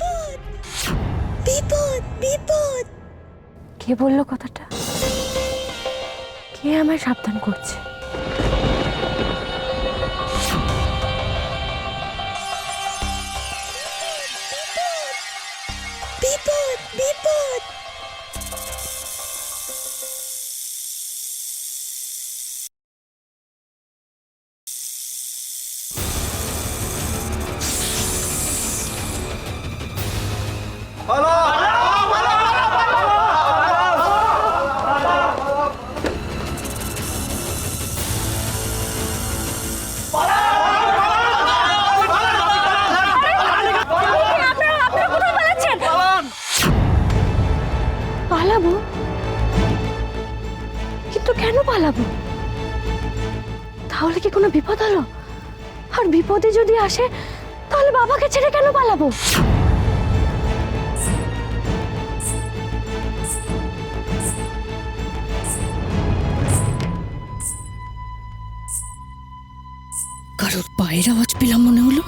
বিপদ। বিপদ বিপদ। কে বলল কথাটা? কে আমায় সাবধান করছে? পালাবো? কিন্তু কেন পালাবো? তাহলে কি কোনো বিপদ হলো? আর বিপদে যদি আসে, তাহলে বাবাকে ছেড়ে কেন পালাবো? কারোর পায়ের আওয়াজ পেলাম মনে হলো।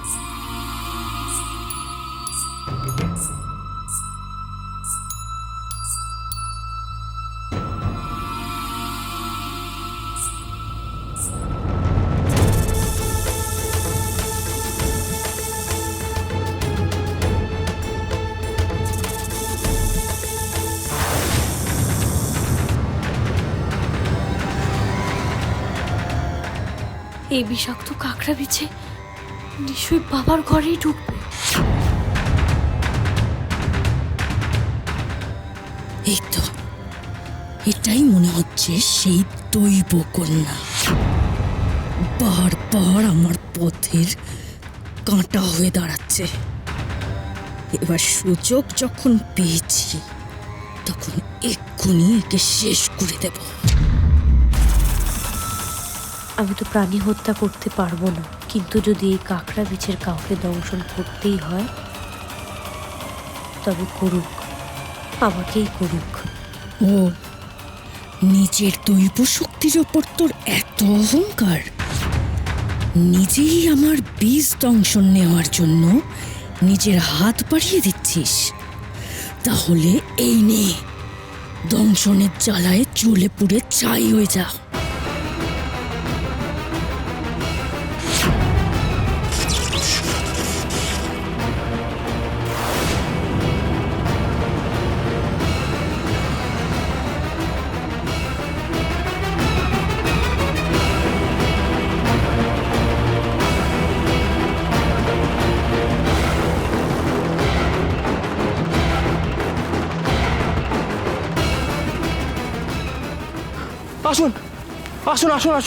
এই বিষাক্ত কাঁকড়া বিছে নিশ্চয়ই বাবার ঘরেই ঢুকবে। এই তো, এটাই মনে হচ্ছে সেই দৈব কন্যা। বারবার আমার পথের কাঁটা হয়ে দাঁড়াচ্ছে। এবার সুযোগ যখন পেয়েছি, তখন এক্ষুনি একে শেষ করে দেব। আমি তো প্রাণী হত্যা করতে পারব না। কিন্তু যদি এই কাঁকড়া বিছের কাউকে দংশন করতেই হয়, তবে করুক। আমাকেই করুক। ও, নিজের দৈব শক্তির ওপর তোর এত অহংকার। নিজেই আমার বীজ দংশন নেওয়ার জন্য নিজের হাত বাড়িয়ে দিচ্ছিস। তাহলে এই নে, দংশনের জ্বালায় জ্বলে পুড়ে ছাই হয়ে যা আসুন আসুন আসুন আসুন।